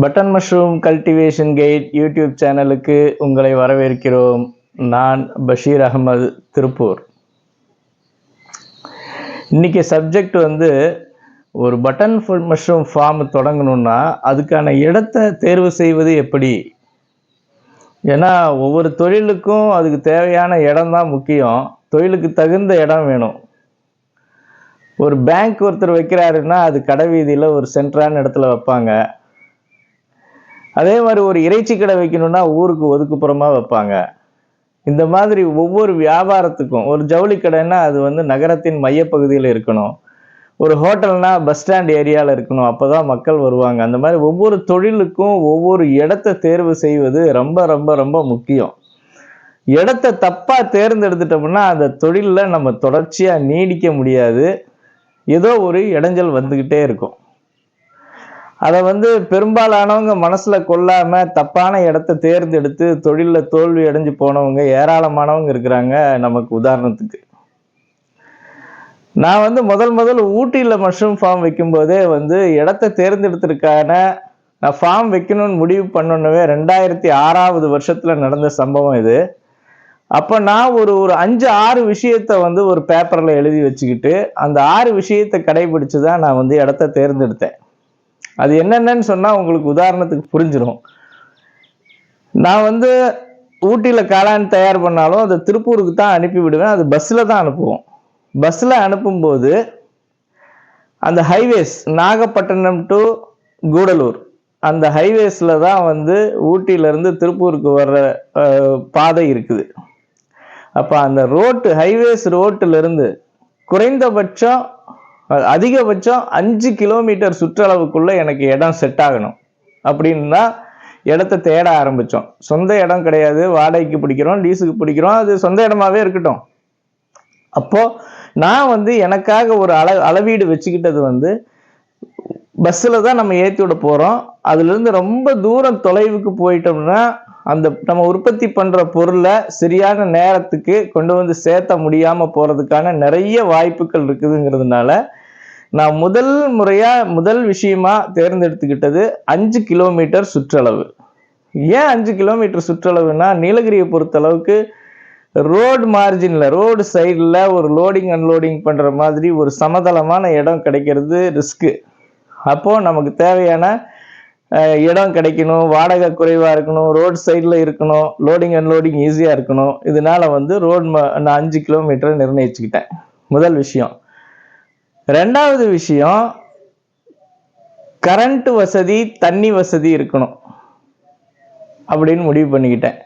Button mushroom cultivation guide YouTube சேனலுக்கு உங்களை வரவேற்கிறோம். நான் பஷீர் அகமது திருப்பூர். இன்னைக்கு சப்ஜெக்ட் வந்து ஒரு பட்டன் மஷ்ரூம் ஃபார்ம் தொடங்கணும்னா அதுக்கான இடத்தை தேர்வு செய்வது எப்படி? ஏன்னா ஒவ்வொரு தொழிலுக்கும் அதுக்கு தேவையான இடம் தான் முக்கியம். தொழிலுக்கு தகுந்த இடம் வேணும். ஒரு பேங்க் ஒருத்தர் வைக்கிறாருன்னா அது கடை வீதியில் ஒரு சென்ட்ரான இடத்துல வைப்பாங்க. அதே மாதிரி ஒரு இறைச்சி கடை வைக்கணும்னா ஊருக்கு ஒதுக்குப்புறமாக வைப்பாங்க. இந்த மாதிரி ஒவ்வொரு வியாபாரத்துக்கும் ஒரு ஜவுளி கடைன்னா அது வந்து நகரத்தின் மையப்பகுதியில் இருக்கணும். ஒரு ஹோட்டல்னா பஸ் ஸ்டாண்ட் ஏரியாவில் இருக்கணும் அப்போ தான் மக்கள் வருவாங்க. அந்த மாதிரி ஒவ்வொரு தொழிலுக்கும் ஒவ்வொரு இடத்த தேர்வு செய்வது ரொம்ப ரொம்ப ரொம்ப முக்கியம். இடத்த தப்பாக தேர்ந்தெடுத்துட்டோம்னா அந்த தொழிலில் நம்ம தொடர்ச்சியாக நீடிக்க முடியாது. ஏதோ ஒரு இடைஞ்சல் வந்துக்கிட்டே இருக்கும். அதை வந்து பெரும்பாலானவங்க மனசில் கொள்ளாமல் தப்பான இடத்த தேர்ந்தெடுத்து தொழிலில் தோல்வி அடைஞ்சு போனவங்க ஏராளமானவங்க இருக்கிறாங்க நமக்கு உதாரணத்துக்கு. நான் வந்து முதல் முதல் ஊட்டியில் மஷ்ரூம் ஃபார்ம் வைக்கும்போதே வந்து இடத்த தேர்ந்தெடுத்திருக்கான நான் ஃபார்ம் வைக்கணும்னு முடிவு பண்ணணுவே ரெண்டாயிரத்தி ஆறாவது வருஷத்தில் நடந்த சம்பவம் இது. அப்போ நான் ஒரு ஒரு அஞ்சு ஆறு விஷயத்த வந்து ஒரு பேப்பரில் எழுதி வச்சுக்கிட்டு அந்த ஆறு விஷயத்தை கடைபிடிச்சு தான் நான் வந்து இடத்த தேர்ந்தெடுத்தேன். அது என்னென்னு சொன்னால் உங்களுக்கு உதாரணத்துக்கு புரிஞ்சிடும் நான் வந்து ஊட்டியில் காளான் தயார் பண்ணாலும் அதை திருப்பூருக்கு தான் அனுப்பி விடுவேன். அது பஸ்ஸில் தான் அனுப்புவோம். பஸ்ஸில் அனுப்பும்போது அந்த ஹைவேஸ் நாகப்பட்டினம் டு கூடலூர் அந்த ஹைவேஸில் தான் வந்து ஊட்டியிலேருந்து திருப்பூருக்கு வர்ற பாதை இருக்குது. அப்போ அந்த ரோட்டு ஹைவேஸ் ரோட்டிலிருந்து குறைந்தபட்சம் அதிகபட்சம் அஞ்சு கிலோமீட்டர் சுற்றளவுக்குள்ள எனக்கு இடம் செட் ஆகணும். அப்படின்னா இடத்த தேட ஆரம்பித்தோம் சொந்த இடம் கிடையாது. வாடகைக்கு பிடிக்கிறோம் லீஸுக்கு பிடிக்கிறோம். அது சொந்த இடமாவே இருக்கட்டும். அப்போது நான் வந்து எனக்காக ஒரு அள அளவீடு வச்சுக்கிட்டது வந்து பஸ்ஸில் தான் நம்ம ஏற்றி விட போகிறோம் அதுலேருந்து ரொம்ப தூரம் தொலைவுக்கு போயிட்டோம்னா அந்த நம்ம உற்பத்தி பண்ணுற பொருளை சரியான நேரத்துக்கு கொண்டு வந்து சேர்த்த முடியாமல் போகிறதுக்கான நிறைய வாய்ப்புகள் இருக்குதுங்கிறதுனால நான் முதல் முறையாக முதல் விஷயமா தேர்ந்தெடுத்துக்கிட்டது அஞ்சு கிலோமீட்டர் சுற்றளவு. ஏன் அஞ்சு கிலோமீட்டர் சுற்றளவுனா நீலகிரியை பொறுத்தளவுக்கு ரோடு மார்ஜினில் ரோடு சைடில் ஒரு லோடிங் அன்லோடிங் பண்ணுற மாதிரி ஒரு சமதளமான இடம் கிடைக்கிறது ரிஸ்க்கு. அப்போது நமக்கு தேவையான இடம் கிடைக்கணும் வாடகை குறைவாக இருக்கணும் ரோடு சைடில் இருக்கணும் லோடிங் அன்லோடிங் ஈஸியாக இருக்கணும். இதனால வந்து ரோடு நான் அஞ்சு கிலோமீட்டரை நிர்ணயிச்சுக்கிட்டேன். முதல் விஷயம். ரெண்டாவது விஷயம் கரண்ட் வசதி தண்ணி வசதி இருக்கணும் அப்படின்னு முடிவு பண்ணிக்கிட்டேன்.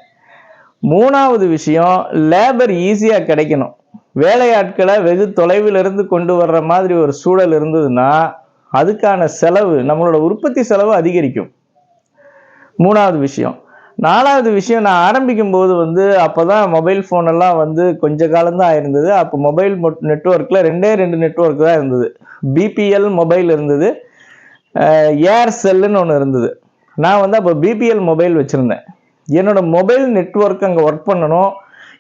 மூணாவது விஷயம் லேபர் ஈஸியாக கிடைக்கணும். வேலையாட்களை வெகு தொலைவில் இருந்து கொண்டு வர்ற மாதிரி ஒரு சூழல் இருந்ததுன்னா அதுக்கான செலவு நம்மளோட உற்பத்தி செலவு அதிகரிக்கும். மூணாவது விஷயம். நாலாவது விஷயம் நான் ஆரம்பிக்கும் போது வந்து அப்போதான் மொபைல் ஃபோன் எல்லாம் வந்து கொஞ்ச காலம்தான் ஆயிருந்தது அப்போ மொபைல் நெட்ஒர்க்கில் ரெண்டே ரெண்டு நெட்ஒர்க் தான் இருந்தது. பிபிஎல் மொபைல் இருந்தது. ஏர்செல்லுன்னு ஒன்று இருந்தது. நான் வந்து அப்போ பிபிஎல் மொபைல் வச்சுருந்தேன். என்னோட மொபைல் நெட்வொர்க் அங்கே ஒர்க் பண்ணணும்.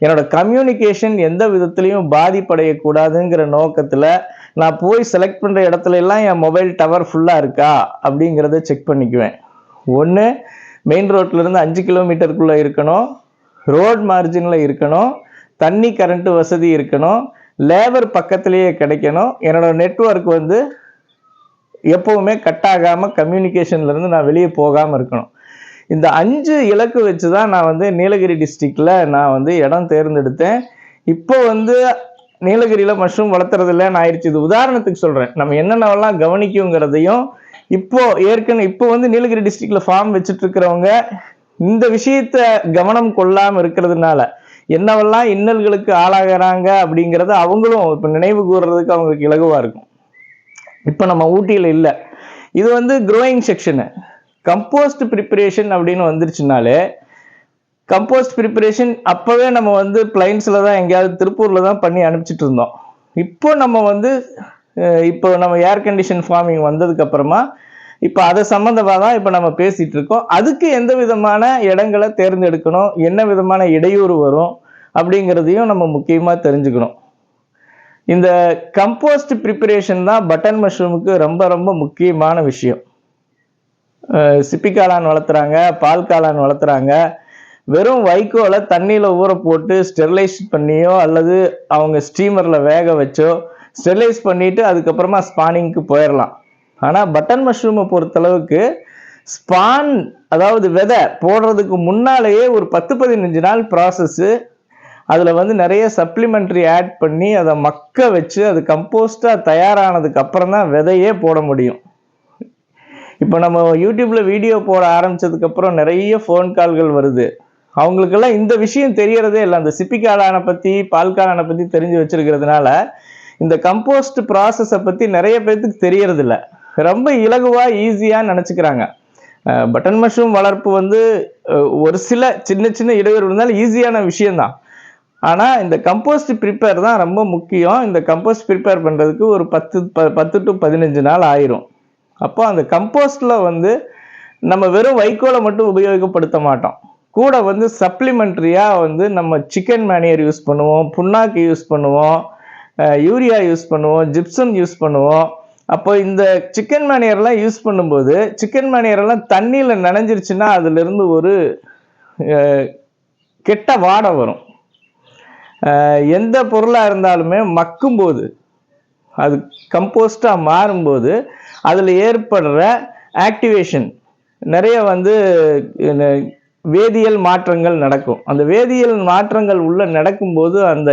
என்னோட கம்யூனிகேஷன் எந்த விதத்துலையும் பாதிப்படையக்கூடாதுங்கிற நோக்கத்தில் நான் போய் செலக்ட் பண்ணுற இடத்துல எல்லாம் என் மொபைல் டவர் ஃபுல்லாக இருக்கா? அப்படிங்கிறத செக் பண்ணிக்குவேன். ஒன்று மெயின் ரோட்லேருந்து அஞ்சு கிலோமீட்டருக்குள்ளே இருக்கணும். ரோட் மார்ஜினில் இருக்கணும். தண்ணி கரண்ட் வசதி இருக்கணும். லேபர் பக்கத்துலேயே கிடைக்கணும். என்னோட நெட்ஒர்க் வந்து எப்போவுமே கட் ஆகாமல் கம்யூனிகேஷன்லேருந்து நான் வெளியே போகாமல் இருக்கணும். இந்த அஞ்சு இலக்கு வச்சு தான் நான் வந்து நீலகிரி டிஸ்ட்ரிக்டில் நான் வந்து இடம் தேர்ந்தெடுத்தேன். இப்போ வந்து நீலகிரியில் மஷ்ரூம் வளர்த்துறதில்லன்னு ஆயிடுச்சு. இது உதாரணத்துக்கு சொல்கிறேன் நம்ம என்னென்னவெல்லாம் கவனிக்குங்கிறதையும் இப்போ ஏற்கனவே இப்போ வந்து நீலகிரி டிஸ்ட்ரிக்ட்ல ஃபார்ம் வச்சுட்டு இருக்கிறவங்க இந்த விஷயத்த கவனம் கொள்ளாமல் இருக்கிறதுனால என்னவெல்லாம் இன்னல்களுக்கு ஆளாகிறாங்க அப்படிங்கிறத அவங்களும் இப்போ நினைவு கூறுறதுக்கு அவங்களுக்கு இலகுவாக இருக்கும். இப்போ நம்ம ஊட்டியில் இல்லை. இது வந்து க்ரோயிங் செக்ஷனு கம்போஸ்ட் ப்ரிப்பரேஷன் அப்படின்னு வந்துருச்சுனாலே கம்போஸ்ட் ப்ரிப்பரேஷன் அப்போவே நம்ம வந்து பிளைன்ஸில் தான் எங்கேயாவது திருப்பூரில் தான் பண்ணி அனுப்பிச்சிட்டு இருந்தோம். இப்போ நம்ம வந்து இப்போ நம்ம ஏர் கண்டிஷன் ஃபார்மிங் வந்ததுக்கப்புறமா இப்போ அதை சம்மந்தமாக தான் இப்போ நம்ம பேசிகிட்டு இருக்கோம். அதுக்கு எந்த விதமான இடங்களை தேர்ந்தெடுக்கணும் என்ன விதமான இடையூறு வரும் அப்படிங்கிறதையும் நம்ம முக்கியமாக தெரிஞ்சுக்கணும். இந்த கம்போஸ்ட் ப்ரிப்பரேஷன் தான் பட்டன் மஷ்ரூமுக்கு ரொம்ப ரொம்ப முக்கியமான விஷயம். சிப்பி காளான் வளர்த்துறாங்க பால் காளான் வளர்த்துறாங்க வெறும் வைக்கோலை தண்ணியில் ஊற போட்டு ஸ்டெர்லைஸ் பண்ணியோ அல்லது அவங்க ஸ்டீமரில் வேக வச்சோ ஸ்டெர்லைஸ் பண்ணிட்டு அதுக்கப்புறமா ஸ்பானிங்க்கு போயிடலாம் ஆனால் பட்டன் மஷ்ரூமை பொறுத்தளவுக்கு ஸ்பான் அதாவது விதை போடுறதுக்கு முன்னாலேயே ஒரு பத்து பதினஞ்சு நாள் ப்ராசஸ்ஸு அதில் வந்து நிறைய சப்ளிமெண்ட்ரி ஆட் பண்ணி அதை மக்க வச்சு அது கம்போஸ்டாக தயாரானதுக்கு அப்புறம் தான் விதையே போட முடியும். இப்போ நம்ம யூடியூப்ல வீடியோ போட ஆரம்பிச்சதுக்கப்புறம் நிறைய ஃபோன் கால்கள் வருது. அவங்களுக்கெல்லாம் இந்த விஷயம் தெரியறதே இல்லை. அந்த சிப்பிக்காளானை பற்றி பால்காளானை பற்றி தெரிஞ்சு வச்சிருக்கிறதுனால இந்த கம்போஸ்ட் ப்ராசஸை பற்றி நிறைய பேர்த்துக்கு தெரியறதில்ல. ரொம்ப இலகுவாக ஈஸியாக நினச்சிக்கிறாங்க. பட்டன் மஷ்ரூம் வளர்ப்பு வந்து ஒரு சில சின்ன சின்ன இடையூறு இருந்தாலும் ஈஸியான விஷயம்தான். ஆனால் இந்த கம்போஸ்ட் ப்ரிப்பேர் தான் ரொம்ப முக்கியம். இந்த கம்போஸ்ட் ப்ரிப்பேர் பண்ணுறதுக்கு ஒரு பத்து ப- பத்து டு பதினஞ்சு நாள் ஆயிரும். அப்போ அந்த கம்போஸ்டில் வந்து நம்ம வெறும் வைக்கோலை மட்டும் உபயோகப்படுத்த மாட்டோம். கூட வந்து சப்ளிமெண்ட்ரியாக வந்து நம்ம சிக்கன் மேனியர் யூஸ் பண்ணுவோம் புண்ணாக்கு யூஸ் பண்ணுவோம் யூரியா யூஸ் பண்ணுவோம் ஜிப்சம் யூஸ் பண்ணுவோம். அப்போ இந்த சிக்கன் மேனியர்லாம் யூஸ் பண்ணும்போது சிக்கன் மேனியரெல்லாம் தண்ணியில் நனைஞ்சிருச்சுன்னா அதுலேருந்து ஒரு கெட்ட வாடை வரும். எந்த பொருளாக இருந்தாலுமே மக்கும்போது அது கம்போஸ்டாக மாறும்போது அதில் ஏற்படுற ஆக்டிவேஷன் நிறைய வந்து வேதியியல் மாற்றங்கள் நடக்கும். அந்த வேதியியல் மாற்றங்கள் உள்ள நடக்கும்போது அந்த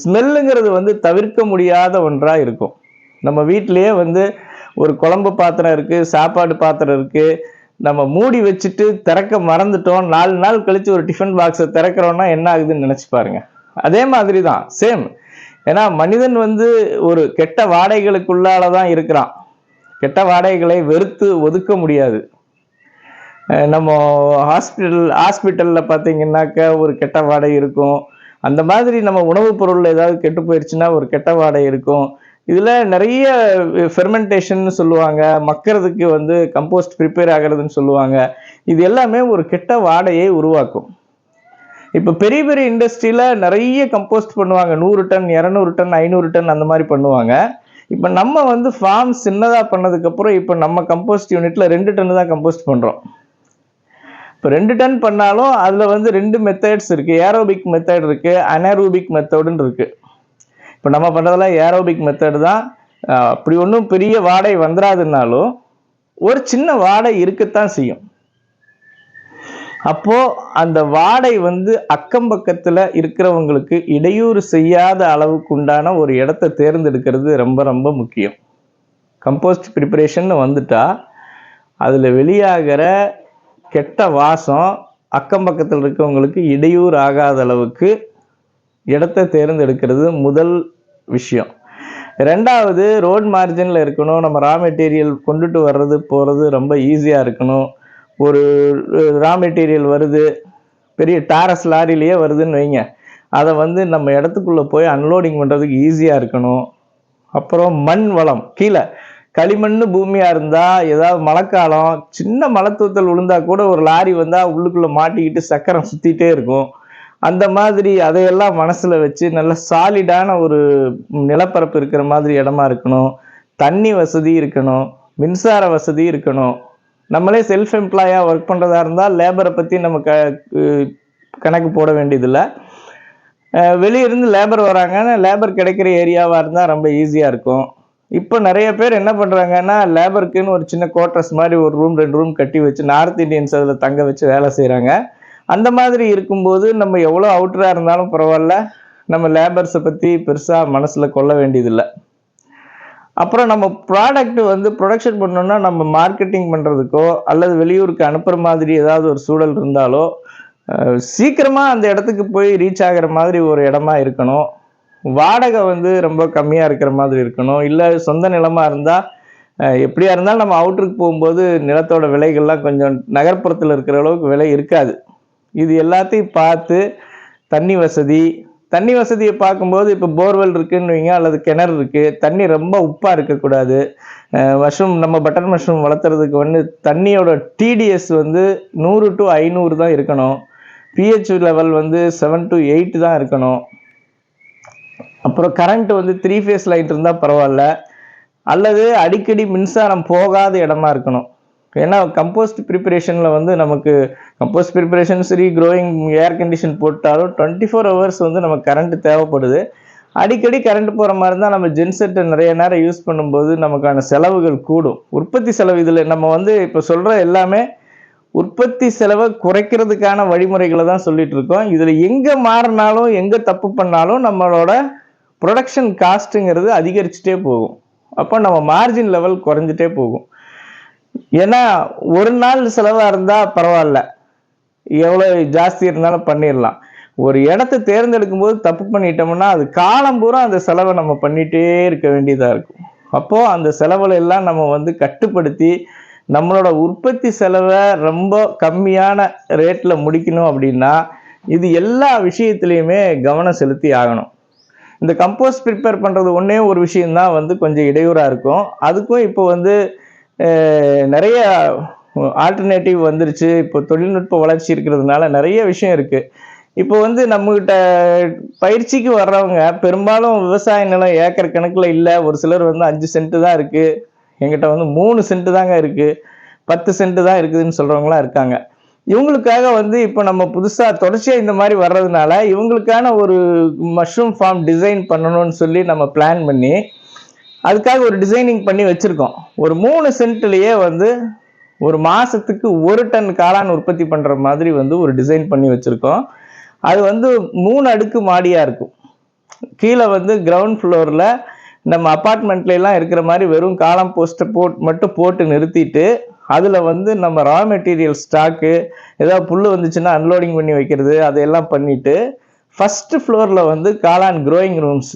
ஸ்மெல்லுங்கிறது வந்து தவிர்க்க முடியாத ஒன்றாக இருக்கும். நம்ம வீட்டிலையே வந்து ஒரு குழம்பு பாத்திரம் இருக்குது சாப்பாடு பாத்திரம் இருக்குது நம்ம மூடி வச்சுட்டு திறக்க மறந்துட்டோம். நாலு நாள் கழித்து ஒரு டிஃபன் பாக்ஸை திறக்கிறோன்னா என்ன ஆகுதுன்னு நினச்சி பாருங்க. அதே மாதிரி தான் சேம் ஏன்னா மனிதன் வந்து ஒரு கெட்ட வாடைகளுக்குள்ளால தான் இருக்கிறான். கெட்ட வாடைகளை வெறுத்து ஒதுக்க முடியாது. நம்ம ஹாஸ்பிட்டல் ஹாஸ்பிட்டலில் பார்த்தீங்கன்னாக்க ஒரு கெட்ட வாடை இருக்கும். அந்த மாதிரி நம்ம உணவுப் பொருள் ஏதாவது கெட்டு போயிடுச்சுன்னா ஒரு கெட்ட வாடை இருக்கும். இதில் நிறைய ஃபெர்மெண்டேஷன் சொல்லுவாங்க. மக்கிறதுக்கு வந்து கம்போஸ்ட் ப்ரிப்பேர் ஆகிறதுன்னு சொல்லுவாங்க. இது எல்லாமே ஒரு கெட்ட வாடையை உருவாக்கும். இப்போ பெரிய பெரிய இண்டஸ்ட்ரியில் நிறைய கம்போஸ்ட் பண்ணுவாங்க. நூறு டன் இரநூறு டன் ஐநூறு டன் அந்த மாதிரி பண்ணுவாங்க. இப்போ நம்ம வந்து ஃபார்ம் சின்னதாக பண்ணதுக்கப்புறம் இப்போ நம்ம கம்போஸ்ட் யூனிட்டில் ரெண்டு டன் தான் கம்போஸ்ட் பண்ணுறோம் இப்போ ரெண்டு டன் பண்ணாலும் அதில் வந்து ரெண்டு மெத்தட்ஸ் இருக்குது ஏரோபிக் மெத்தட் இருக்குது அனரோபிக் மெத்தடுன்னு இருக்குது இப்போ நம்ம பண்ணுறதெல்லாம் ஏரோபிக் மெத்தடு தான். அப்படி ஒன்றும் பெரிய வாடை வந்துடாதுன்னாலும் ஒரு சின்ன வாடை இருக்கத்தான் செய்யும். அப்போது அந்த வாடை வந்து அக்கம் பக்கத்தில் இருக்கிறவங்களுக்கு இடையூறு செய்யாத அளவுக்கு உண்டான ஒரு இடத்த தேர்ந்தெடுக்கிறது ரொம்ப ரொம்ப முக்கியம். கம்போஸ்ட் ப்ரிப்பரேஷன் வந்துட்டால் அதில் வெளியாகிற கெட்ட வாசம் அக்கம் பக்கத்தில் இருக்கவங்களுக்கு இடையூறு ஆகாத அளவுக்கு இடத்த தேர்ந்தெடுக்கிறது முதல் விஷயம். ரெண்டாவது ரோட் மார்ஜினில் இருக்கணும். நம்ம ரா மெட்டீரியல் கொண்டுட்டு வர்றது போகிறது ரொம்ப ஈஸியாக இருக்கணும். ஒரு ரா மெட்டீரியல் வருது பெரிய டாரஸ் லாரிலேயே வருதுன்னு வைங்க. அதை வந்து நம்ம இடத்துக்குள்ளே போய் அன்லோடிங் பண்ணுறதுக்கு ஈஸியாக இருக்கணும். அப்புறம் மண் வளம் கீழே. களிமண் பூமியாக இருந்தால் ஏதாவது மழைக்காலம் சின்ன மலைத்தூத்தல் விழுந்தா கூட ஒரு லாரி வந்தால் உள்ளுக்குள்ளே மாட்டிக்கிட்டு சக்கரம் சுற்றிட்டே இருக்கும். அந்த மாதிரி அதையெல்லாம் மனசில் வச்சு நல்ல சாலிடான ஒரு நிலப்பரப்பு இருக்கிற மாதிரி இடமா இருக்கணும். தண்ணி வசதி இருக்கணும். மின்சார வசதி இருக்கணும். நம்மளே செல்ஃப் எம்ப்ளாயாக ஒர்க் பண்ணுறதா இருந்தால் லேபரை பற்றி நம்ம க கணக்கு போட வேண்டியதில்லை. வெளியிருந்து லேபர் வராங்கன்னா லேபர் கிடைக்கிற ஏரியாவாக இருந்தால் ரொம்ப ஈஸியாக இருக்கும். இப்போ நிறைய பேர் என்ன பண்ணுறாங்கன்னா லேபருக்குன்னு ஒரு சின்ன குவார்ட்டர்ஸ் மாதிரி ஒரு ரூம் ரெண்டு ரூம் கட்டி வச்சு நார்த் இந்தியன்ஸ் அதில் தங்க வச்சு வேலை செய்கிறாங்க அந்த மாதிரி இருக்கும்போது நம்ம எவ்வளோ அவுட்டராக இருந்தாலும் பரவாயில்ல. நம்ம லேபர்ஸை பற்றி பெருசாக மனசில் கொள்ள வேண்டியதில்லை. அப்புறம் நம்ம ப்ராடக்ட் வந்து ப்ரொடக்ஷன் பண்ணோம்னா நம்ம மார்க்கெட்டிங் பண்ணுறதுக்கோ அல்லது வெளியூருக்கு அனுப்புகிற மாதிரி ஏதாவது ஒரு சூழல் இருந்தாலோ சீக்கிரமாக அந்த இடத்துக்கு போய் ரீச் ஆகிற மாதிரி ஒரு இடமா இருக்கணும். வாடகை வந்து ரொம்ப கம்மியாக இருக்கிற மாதிரி இருக்கணும். இல்லை சொந்த நிலமாக இருந்தால் எப்படியா இருந்தாலும் நம்ம அவுட்டருக்கு போகும்போது நிலத்தோட விலைகள்லாம் கொஞ்சம் நகர்ப்புறத்தில் இருக்கிற அளவுக்கு விலை இருக்காது. இது எல்லாத்தையும் பார்த்து தண்ணி வசதி தண்ணி வசதியை பார்க்கும்போது இப்போ போர்வெல் இருக்குன்னு வைங்க அல்லது கிணறு இருக்குது தண்ணி ரொம்ப உப்பாக இருக்கக்கூடாது. மஷ்ரூம் நம்ம பட்டர் மஷ்ரூம் வளர்த்துறதுக்கு வந்து தண்ணியோட டிடிஎஸ் வந்து நூறு டு ஐநூறு தான் இருக்கணும். பிஹெச் லெவல் வந்து செவன் டு எயிட் தான் இருக்கணும். அப்புறம் கரண்ட் வந்து த்ரீ ஃபேஸ் லைட் இருந்தால் பரவாயில்ல. அல்லது அடிக்கடி மின்சாரம் போகாத இடமா இருக்கணும். ஏன்னா கம்போஸ்ட் ப்ரிப்பரேஷனில் வந்து நமக்கு கம்போஸ்ட் ப்ரிப்பரேஷன் சரி க்ரோயிங் ஏர் கண்டிஷன் போட்டாலும் டுவெண்ட்டி ஃபோர் ஹவர்ஸ் வந்து நமக்கு கரண்ட் தேவைப்படுது. அடிக்கடி கரண்ட் போகிற மாதிரி இருந்தால் நம்ம ஜென்செட்டை நிறைய நேரம் யூஸ் பண்ணும்போது நமக்கான செலவுகள் கூடும். உற்பத்தி செலவு இதில் நம்ம வந்து இப்போ சொல்கிற எல்லாமே உற்பத்தி செலவை குறைக்கிறதுக்கான வழிமுறைகளை தான் சொல்லிட்டு இருக்கோம். இதில் எங்கே மாறினாலும் எங்கே தப்பு பண்ணாலும் நம்மளோட ப்ரொடக்ஷன் காஸ்ட்டுங்கிறது அதிகரிச்சுட்டே போகும். அப்போ நம்ம மார்ஜின் லெவல் குறைஞ்சிட்டே போகும். ஏன்னா ஒரு நாள் செலவாக இருந்தால் பரவாயில்ல. எவ்வளோ ஜாஸ்தி இருந்தாலும் பண்ணிடலாம் ஒரு இடத்த தேர்ந்தெடுக்கும் போது தப்பு பண்ணிட்டோம்னா அது காலம் பூரா அந்த செலவை நம்ம பண்ணிகிட்டே இருக்க வேண்டியதாக இருக்கும். அப்போது அந்த செலவுல எல்லாம் நம்ம வந்து கட்டுப்படுத்தி நம்மளோட உற்பத்தி செலவை ரொம்ப கம்மியான ரேட்டில் முடிக்கணும் அப்படின்னா இது எல்லா விஷயத்துலையுமே கவனம் செலுத்தி ஆகணும். இந்த கம்போஸ்ட் ப்ரிப்பேர் பண்ணுறது ஒன்றே ஒரு விஷயந்தான் வந்து கொஞ்சம் இடையூறாக இருக்கும். அதுக்கும் இப்போ வந்து நிறைய ஆல்டர்னேட்டிவ் வந்துருச்சு. இப்போ தொழில்நுட்ப வளர்ச்சி இருக்கிறதுனால நிறைய விஷயம் இருக்குது இப்போ வந்து நம்மகிட்ட பயிற்சிக்கு வர்றவங்க பெரும்பாலும் விவசாய நிலம் ஏக்கர் கணக்கில் இல்லை. ஒரு சிலர் வந்து அஞ்சு சென்ட்டு தான் இருக்குது எங்கிட்ட வந்து மூணு சென்ட்டு தாங்க இருக்குது பத்து சென்ட்டு தான் இருக்குதுன்னு சொல்கிறவங்களாம் இருக்காங்க. இவங்களுக்காக வந்து இப்போ நம்ம புதுசாக தொடர்ச்சியாக இந்த மாதிரி வர்றதுனால இவங்களுக்கான ஒரு மஷ்ரூம் ஃபார்ம் டிசைன் பண்ணணும்னு சொல்லி நம்ம பிளான் பண்ணி அதுக்காக ஒரு டிசைனிங் பண்ணி வச்சுருக்கோம். ஒரு மூணு சென்ட்லேயே வந்து ஒரு மாதத்துக்கு ஒரு டன் காளான் உற்பத்தி பண்ணுற மாதிரி வந்து ஒரு டிசைன் பண்ணி வச்சுருக்கோம். அது வந்து மூணு அடுக்கு மாடியாக இருக்கும். கீழே வந்து கிரவுண்ட் ஃப்ளோரில் நம்ம அப்பார்ட்மெண்ட்லாம் இருக்கிற மாதிரி வெறும் காலம் போஸ்ட்டை போட் மட்டும் போட்டு நிறுத்திட்டு அதில் வந்து நம்ம ரா மெட்டீரியல் ஸ்டாக்கு ஏதாவது புல் வந்துச்சுன்னா அன்லோடிங் பண்ணி வைக்கிறது அதையெல்லாம் பண்ணிவிட்டு ஃபஸ்ட்டு ஃப்ளோரில் வந்து காளான் க்ரோயிங் ரூம்ஸ்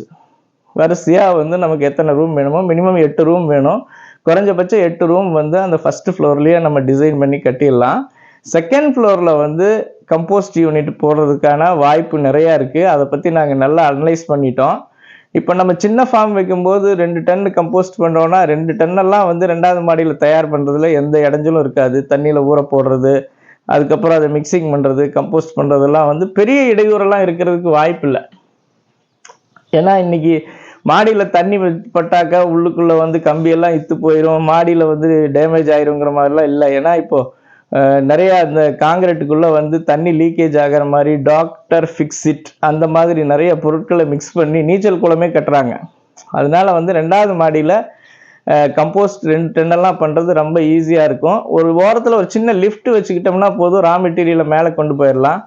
வரிசையாக வந்து நமக்கு எத்தனை ரூம் வேணுமோ மினிமம் எட்டு ரூம் வேணும். குறைஞ்சபட்சம் எட்டு ரூம் வந்து அந்த ஃபஸ்ட்டு ஃப்ளோர்லேயே நம்ம டிசைன் பண்ணி கட்டிடலாம். செகண்ட் ஃப்ளோரில் வந்து கம்போஸ்ட் யூனிட் போடுறதுக்கான வாய்ப்பு நிறையா இருக்குது அதை பற்றி நாங்கள் நல்லா அனலைஸ் பண்ணிட்டோம். இப்போ நம்ம சின்ன ஃபார்ம் வைக்கும்போது ரெண்டு டன் கம்போஸ்ட் பண்ணுறோன்னா ரெண்டு டன்னெல்லாம் வந்து ரெண்டாவது மாடியில் தயார் பண்ணுறதுல எந்த இடைஞ்சலும் இருக்காது. தண்ணியில் ஊற போடுறது அதுக்கப்புறம் அதை மிக்சிங் பண்ணுறது கம்போஸ்ட் பண்ணுறதெல்லாம் வந்து பெரிய இடையூறெல்லாம் இருக்கிறதுக்கு வாய்ப்பு இல்லை. ஏன்னா இன்னைக்கு மாடியில் தண்ணி பட்டாக்கா உள்ளுக்குள்ளே வந்து கம்பியெல்லாம் இத்து போயிடும் மாடியில் வந்து டேமேஜ் ஆயிருங்கிற மாதிரிலாம் இல்லை. ஏன்னா இப்போது நிறைய அந்த காங்கிரீட்டுக்குள்ளே வந்து தண்ணி லீக்கேஜ் ஆகிற மாதிரி டாக்டர் ஃபிக்ஸிட் அந்த மாதிரி நிறைய பொருட்களை மிக்ஸ் பண்ணி நீச்சல் குளமே கட்டுறாங்க. அதனால வந்து ரெண்டாவது மாடியில் கம்போஸ்ட் ரெண்டு டென்னெல்லாம் பண்ணுறது ரொம்ப ஈஸியாக இருக்கும். ஒரு ஓரத்தில் ஒரு சின்ன லிஃப்ட் வச்சுக்கிட்டோம்னா போதும் ரா மெட்டீரியலை மேலே கொண்டு போயிடலாம்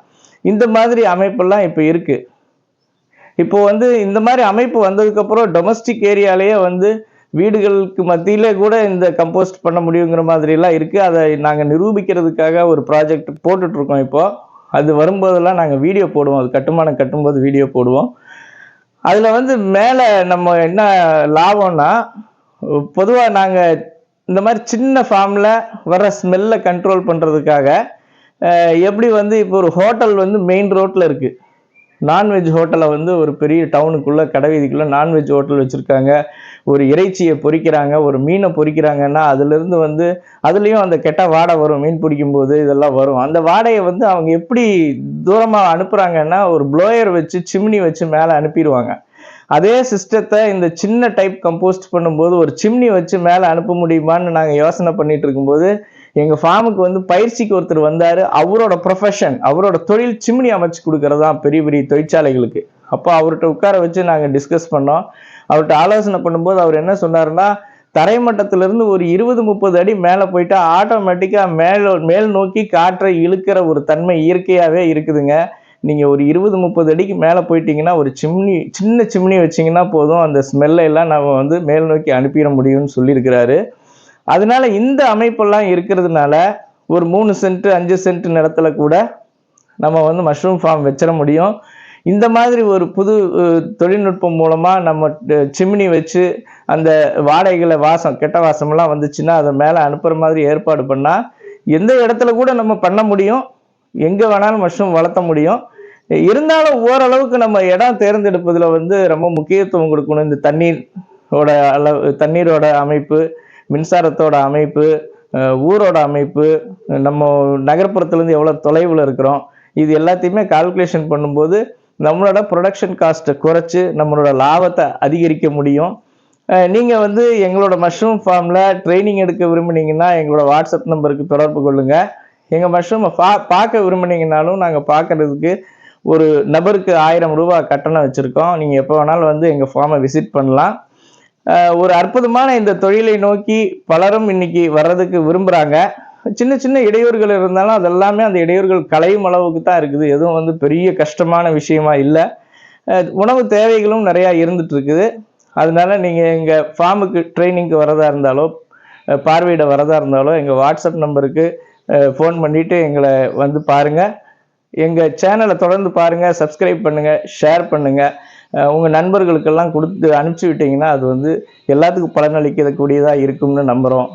இந்த மாதிரி அமைப்பெல்லாம் இப்போ இருக்குது இப்போ வந்து இந்த மாதிரி அமைப்பு வந்ததுக்கப்புறம் டொமஸ்டிக் ஏரியாலேயே வந்து வீடுகளுக்கு மத்தியில கூட இந்த கம்போஸ்ட் பண்ண முடியுங்கிற மாதிரிலாம் இருக்குது அதை நாங்கள் நிரூபிக்கிறதுக்காக ஒரு ப்ராஜெக்ட் போட்டுட்ருக்கோம் இப்போ. அது வரும்போதெல்லாம் நாங்கள் வீடியோ போடுவோம். அது கட்டுமானம் கட்டும்போது வீடியோ போடுவோம். அதில் வந்து மேலே நம்ம என்ன லாபம்னா பொதுவாக நாங்கள் இந்த மாதிரி சின்ன ஃபார்மில் வர ஸ்மெல்லை கண்ட்ரோல் பண்ணுறதுக்காக எப்படி வந்து இப்போ ஒரு ஹோட்டல் வந்து மெயின் ரோட்டில் இருக்குது நான்வெஜ் ஹோட்டலை வந்து ஒரு பெரிய டவுனுக்குள்ளே கடை வீதிக்குள்ளே நான்வெஜ் ஹோட்டல் வச்சுருக்காங்க. ஒரு இறைச்சியை பொறிக்கிறாங்க ஒரு மீனை பொறிக்கிறாங்கன்னா அதுலேருந்து வந்து அதுலேயும் அந்த கெட்ட வாடை வரும் மீன் பிடிக்கும் போது இதெல்லாம் வரும். அந்த வாடையை வந்து அவங்க எப்படி தூரமாக அனுப்புகிறாங்கன்னா ஒரு ப்ளோயர் வச்சு சிம்னி வச்சு மேலே அனுப்பிடுவாங்க. அதே சிஸ்டத்தை இந்த சின்ன டைப் கம்போஸ்ட் பண்ணும்போது ஒரு சிம்னி வச்சு மேலே அனுப்ப முடியுமான்னு நாங்கள் யோசனை பண்ணிட்டு இருக்கும்போது எங்கள் ஃபார்முக்கு வந்து பயிற்சிக்கு ஒருத்தர் வந்தார். அவரோட ப்ரொஃபஷன் அவரோட தொழில் சிம்னி அமைச்சு கொடுக்கறது தான் பெரிய பெரிய தொழிற்சாலைகளுக்கு. அப்போ அவர்கிட்ட உட்கார வச்சு நாங்கள் டிஸ்கஸ் பண்ணோம். அவர்கிட்ட ஆலோசனை பண்ணும்போது அவர் என்ன சொன்னாருன்னா தரைமட்டத்திலிருந்து ஒரு இருபது முப்பது அடி மேலே போயிட்டா ஆட்டோமேட்டிக்காக மேல் மேல் நோக்கி காற்றை இழுக்கிற ஒரு தன்மை இயற்கையாகவே இருக்குதுங்க. நீங்கள் ஒரு இருபது முப்பது அடிக்கு மேலே போயிட்டீங்கன்னா ஒரு சிம்னி சின்ன சிம்னி வச்சிங்கன்னா போதும். அந்த ஸ்மெல்லை எல்லாம் நம்ம வந்து மேல் நோக்கி அனுப்பிட முடியும்னு சொல்லியிருக்கிறாரு. அதனால இந்த அமைப்பெல்லாம் இருக்கிறதுனால ஒரு மூணு சென்ட் அஞ்சு சென்ட் நிலத்துல கூட நம்ம வந்து மஷ்ரூம் ஃபார்ம் வச்சிட முடியும். இந்த மாதிரி ஒரு புது தொழில்நுட்பம் மூலமாக நம்ம சிம்னி வச்சு அந்த வாடகைகளை வாசம் கெட்ட வாசமெல்லாம் வந்துச்சுன்னா அதை மேலே அனுப்புகிற மாதிரி ஏற்பாடு பண்ணால் எந்த இடத்துல கூட நம்ம பண்ண முடியும். எங்கே வேணாலும் மஷ்ரூம் வளர்த்த முடியும். இருந்தாலும் ஓரளவுக்கு நம்ம இடம் தேர்ந்தெடுப்பதில் வந்து ரொம்ப முக்கியத்துவம் கொடுக்கணும். இந்த தண்ணீரோட அளவு தண்ணீரோட அமைப்பு மின்சாரத்தோட அமைப்பு ஊரோட அமைப்பு நம்ம நகர்ப்புறத்துலேருந்து எவ்வளோ தொலைவில் இருக்கிறோம் இது எல்லாத்தையுமே கால்குலேஷன் பண்ணும்போது நம்மளோட ப்ரொடக்ஷன் காஸ்ட்டை குறைச்சி நம்மளோட லாபத்தை அதிகரிக்க முடியும். நீங்கள் வந்து எங்களோட மஷ்ரூம் ஃபார்மில் ட்ரைனிங் எடுக்க விரும்புனீங்கன்னா எங்களோட வாட்ஸ்அப் நம்பருக்கு தொடர்பு கொள்ளுங்கள் எங்கள் மஷ்ரூமை பா பார்க்க விரும்புனீங்கனாலும் நாங்கள் பார்க்கறதுக்கு ஒரு நபருக்கு ஆயிரம் ரூபாய் கட்டணம் வச்சுருக்கோம். நீங்கள் எப்போ வேணாலும் வந்து எங்கள் ஃபார்மை விசிட் பண்ணலாம். ஒரு அற்புதமான இந்த தொழிலை நோக்கி பலரும் இன்னைக்கு வர்றதுக்கு விரும்புகிறாங்க சின்ன சின்ன இடையூறுகள் இருந்தாலும் அதெல்லாமே அந்த இடையூறுகள் களையும் அளவுக்கு தான் இருக்குது. எதுவும் வந்து பெரிய கஷ்டமான விஷயமா இல்லை. உணவு தேவைகளும் நிறையா இருந்துட்டு இருக்குது. அதனால நீங்கள் எங்கள் ஃபார்முக்கு ட்ரைனிங்க்கு வரதா இருந்தாலோ பார்வையிட வரதா இருந்தாலோ எங்கள் வாட்ஸ்அப் நம்பருக்கு ஃபோன் பண்ணிவிட்டு எங்களை வந்து பாருங்கள் எங்கள் சேனலை தொடர்ந்து பாருங்கள் சப்ஸ்கிரைப் பண்ணுங்கள் ஷேர் பண்ணுங்கள் உங்கள் நண்பர்களுக்கெல்லாம் கொடுத்து அனுப்பிச்சி விட்டிங்கன்னா அது வந்து எல்லாத்துக்கும் பலனளிக்கக்கூடியதாக இருக்கும்னு நம்புகிறோம்